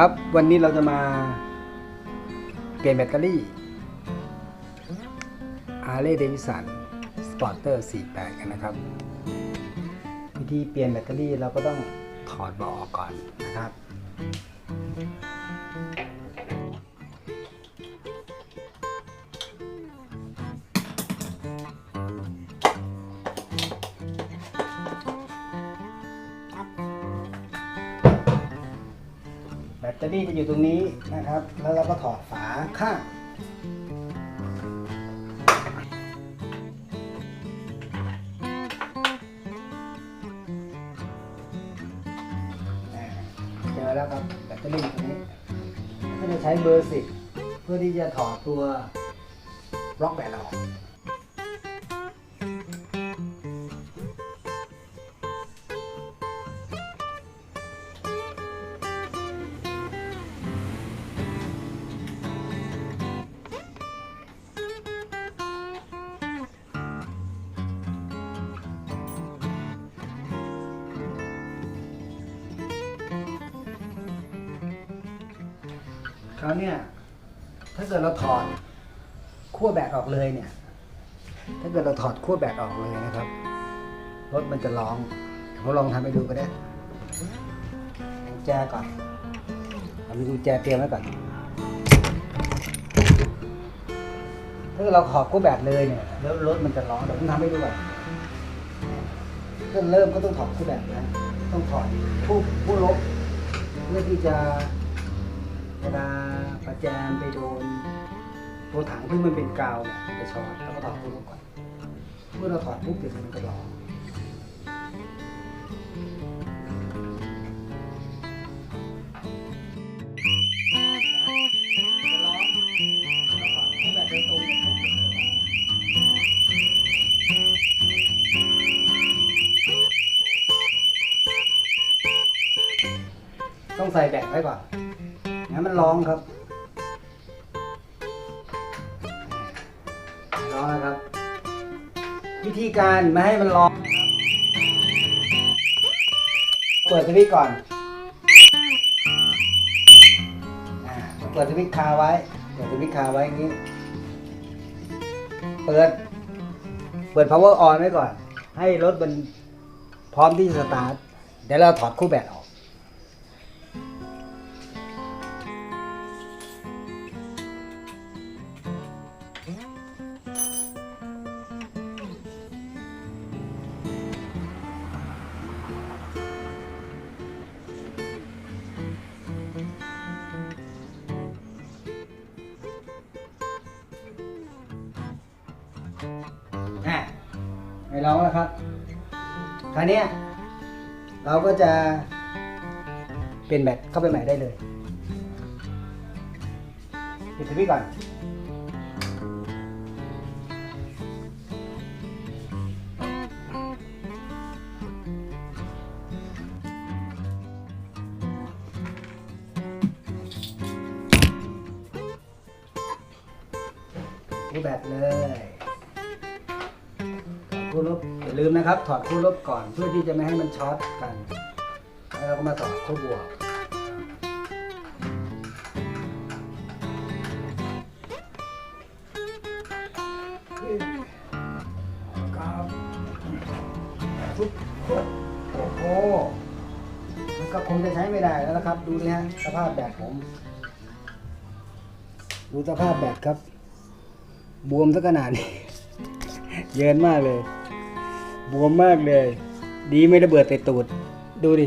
ครับ วันนี้เราจะมาเปลี่ยนแบตเตอรี่ Harley Davidson Sporter 48 กันนะครับ วิธีเปลี่ยนแบตเตอรี่เราก็ต้องถอดเบาะออกก่อนนะครับ ตเตอรี่จะอยู่ตรงนี้นะครับ แล้วเราก็ถอดฝาข้างเจอแล้วครับแบตเตอรี่ตรงนี้ก็จะใช้เบอร์สิบเพื่อที่จะถอดตัวบล็อกแบตออก คราวเนี่ยถ้าเกิดเราถอดขั้วแบตออกเลยเนี่ย ถ้าเกิดเราถอดขั้วแบตออกเลยนะครับรถมันจะร้องผมลองทำให้ดูก็ได้กุญแจก่อนเอามีกุญแจเตรียมไว้ก่อนถ้าเกิดเราถอดขั้วแบตเลยเนี่ยแล้วรถมันจะร้องเดี๋ยวผมทำให้ดูก่อนก็เริ่มก็ต้องถอดขั้วแบตนะ ต้องถอดผู้ผู้ลบเพื่อที่จะ เวลาประแจมไปโดนตัวถังที่มันเป็นกาวเนี่ยมันจะช็อตแล้วก็ถอดตัวลงก่อนเมื่อเราถอดปุ๊บเดี๋ยวมันก็ร้องจะร้องถอดให้แบบตรงๆเนี่ยปุ๊บเดี๋ยวมันจะร้องต้องใส่แบตไว้ก่อน งั้มันร้องครับ ร้องนะครับ วิธีการไม่ให้มันร้อง เปิดสวิตช์ก่อนอ่าเปิดสวิตช์คาไว้ เปิดสวิตช์คาไว้อย่างนี้ เปิด เปิด power on ไว้ก่อน ให้รถมันพร้อมที่จะสตาร์ท เดี๋ยวเราถอดคู่แบตออก ไม่ร้องแล้วครับ คราวนี้เราก็จะเปลี่ยนแบตเข้าไปใหม่ได้เลยปิดสวิตก่อนคู่แบตเลย คู่ลบอย่าลืมนะครับ ถอดคู่ลบก่อนเพื่อที่จะไม่ให้มันช็อตกัน แล้วเราก็มาต่อคู่บวกครับปุ๊บโอ้โหมันก็คงจะใช้ไม่ได้แล้วนะครับ ดูดิฮะสภาพแบตผม ดูสภาพแบตครับ บวมซะขนาดนี้ เยินมากเลย บวมมากเลย ดีไม่ระเบิดใส่ตูด ดูดิ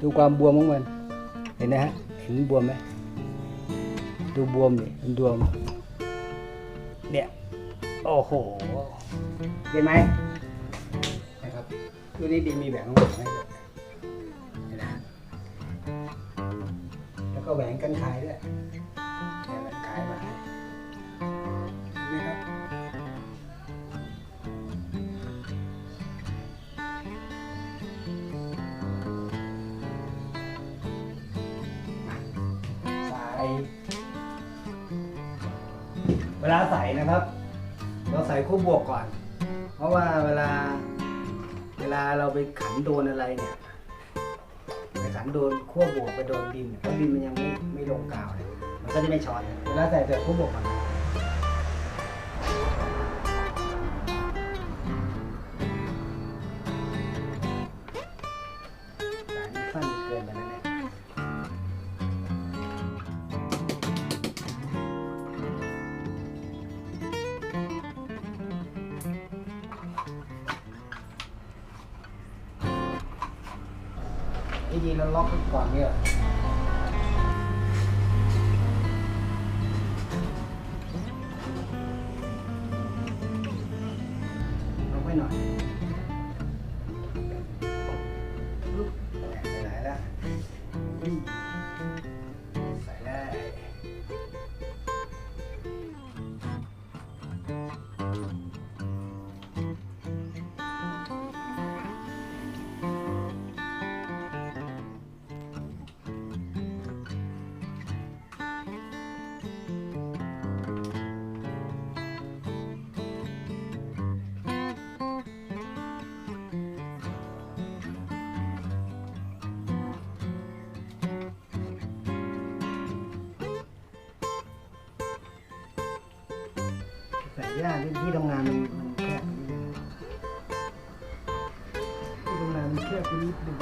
ดูความบวมของมัน เห็นนะฮะ เห็นบวมไหมดูบวมดิมันบวม เนี่ย โอ้โห เห็นไหมนะครับดูนี่ดีมีแหวนของผมให้ด้วยเห็นนะแล้วก็แหวนกันขายด้วยเนี่ยแหวนขายมาาใส่นะครับ เราใส่คู่บวกก่อน เพราะว่าเวลาเวลาเราไปขันโดนอะไรเนี่ยไปขันโดนขั้วบวกไปโดนดินเพราะดินมันยังไม่ไม่ลงกาวเลยมันก็จะไม่ช็อตเวลาใส่แต่ขั้วบวกก่อน จริงๆเราล็อกไว้ก่อนเนี่ย ยากที่ที่ทำงานมันมันแคบที่ทำงานมันแคบไปนิดหนึ่ง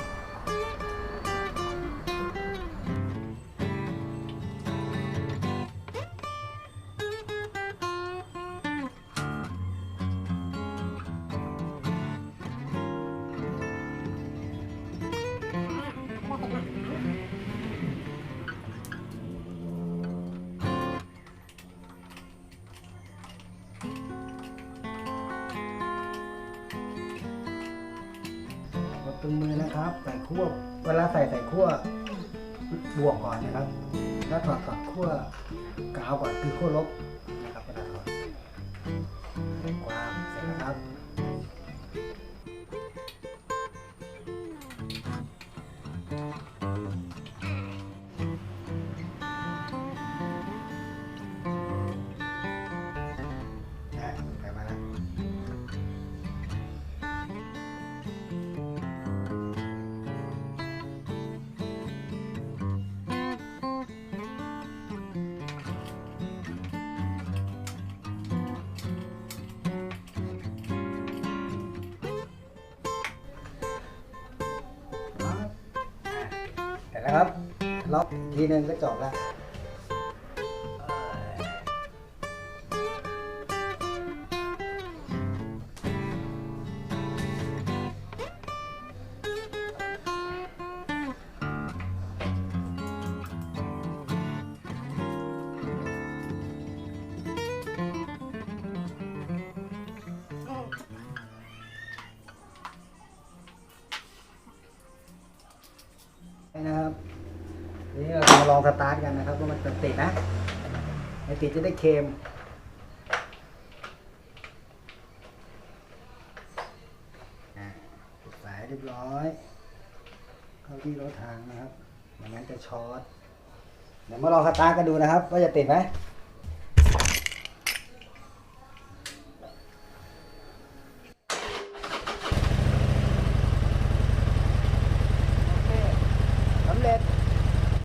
ตรงมือนะครับ ใส่ขั้วเวลาใส่ใส่ขั้วบวกก่อนนะครับ แล้วถอดถอดขั้วกาวก่อนคือขั้วลบ นะครับ ล็อกอีกทีหนึงก็จบแล้ว นะครับนี่เราจะมาลองสตาร์ทกันนะครับว่ามันจะติดนะไม่ติดจะได้เค็มสายเรียบร้อย เข้าที่รถทางนะครับไม่งั้นจะช็อตเดี๋ยวมาลองสตาร์ทกันดูนะครับ ว่าจะติดไหม